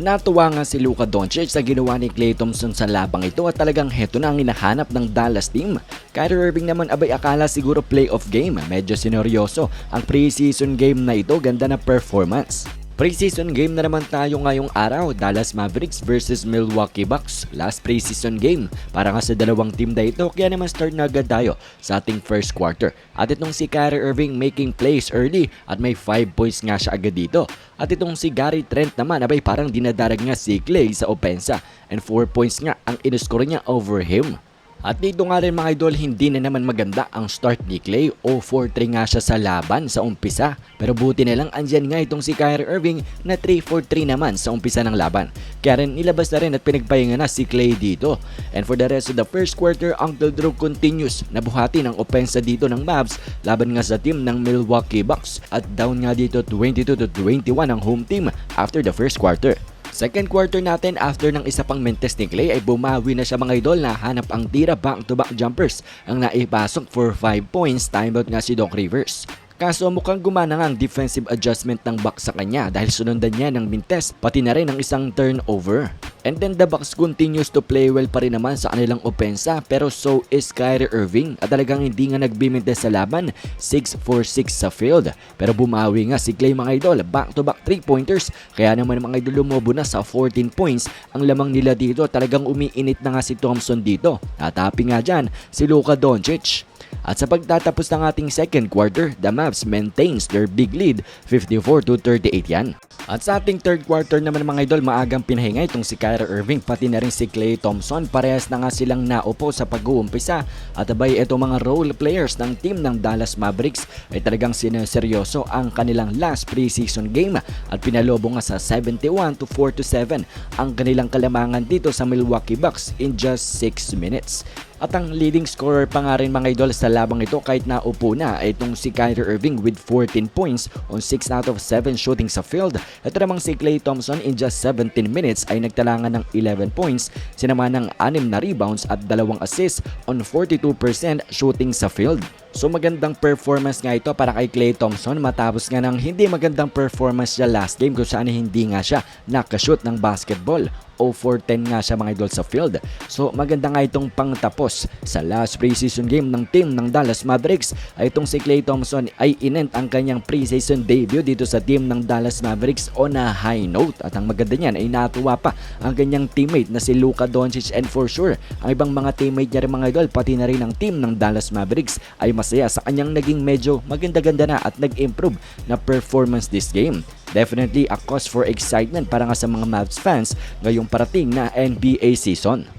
Natuwa nga si Luka Doncic sa ginawa ni Klay Thompson sa labang ito at talagang heto na ang hinahanap ng Dallas team. Kyrie Irving naman abay akala siguro playoff game. Medyo sineryoso ang preseason game na ito. Ganda na performance. Preseason game na naman tayo ngayong araw, Dallas Mavericks versus Milwaukee Bucks. Last preseason game para nga sa dalawang team na ito, kaya naman start na agad tayo sa ating first quarter. At itong si Kyrie Irving making plays early at may 5 points nga siya agad dito. At itong si Gary Trent naman, abay parang dinadarag nga si Clay sa opensa and 4 points nga ang inuskore niya over him. At dito nga rin mga idol, hindi na naman maganda ang start ni Clay o 4-3 nga siya sa laban sa umpisa. Pero buti na lang andyan nga itong si Kyrie Irving na 3-4-3 naman sa umpisa ng laban. Kaya rin nilabas na rin at pinagpahinga na si Clay dito. And for the rest of the first quarter, Uncle Drew continues na buhati ng opensa dito ng Mavs laban nga sa team ng Milwaukee Bucks. At down nga dito 22-21 ang home team after the first quarter. Second quarter natin after ng isa pang mentes ni Clay ay bumawi na siya mga idol na hanap ang tira back-to-back jumpers ang naipasok for 5 points timeout nga si Doc Rivers. Kaso mukhang gumana nga ang defensive adjustment ng Bucks sa kanya dahil sunundan niya ng mintes pati na rin ang isang turnover. And then the Bucks continues to play well pa rin naman sa kanilang opensa pero so is Kyrie Irving at talagang hindi nga nagbimintes sa laban 6-4-6 sa field. Pero bumawi nga si Clay mga idol back-to-back 3-pointers kaya naman mga idol lumobo na sa 14 points ang lamang nila dito talagang umiinit na nga si Thompson dito. Natapi nga dyan si Luka Doncic. At sa pagtatapos ng ating second quarter, the Mavs maintains their big lead 54 to 38 yan. At sa ating third quarter naman mga idol, maagang pinahinga itong si Kyrie Irving pati na rin si Klay Thompson. Parehas na nga silang naupo sa pag-uumpisa. At abay ito mga role players ng team ng Dallas Mavericks ay talagang sineseryoso ang kanilang last preseason game at pinalobo nga sa 71 to 4 to 7 ang kanilang kalamangan dito sa Milwaukee Bucks in just 6 minutes. At ang leading scorer pa nga rin mga idol sa labang ito kahit naupo na itong si Kyrie Irving with 14 points on 6 out of 7 shooting sa field. Ito namang si Klay Thompson in just 17 minutes ay nagtalangan ng 11 points, sinama ng 6 na rebounds at 2 assists on 42% shooting sa field. So magandang performance nga ito para kay Klay Thompson matapos nga ng hindi magandang performance siya last game kung saan hindi nga siya nakashoot ng basketball. O 4-10 nga siya mga idol sa field. So maganda nga itong pangtapos. Sa last preseason game ng team ng Dallas Mavericks ay itong si Klay Thompson ay inent ang kanyang preseason debut dito sa team ng Dallas Mavericks on a high note. At ang maganda niyan ay natuwa pa ang kanyang teammate na si Luka Doncic. And for sure ang ibang mga teammate niya rin mga idol pati na rin ang team ng Dallas Mavericks ay masaya sa kanyang naging medyo maganda-ganda na at nag-improve na performance this game. Definitely a cause for excitement para nga sa mga Mavs fans ngayong parating na NBA season.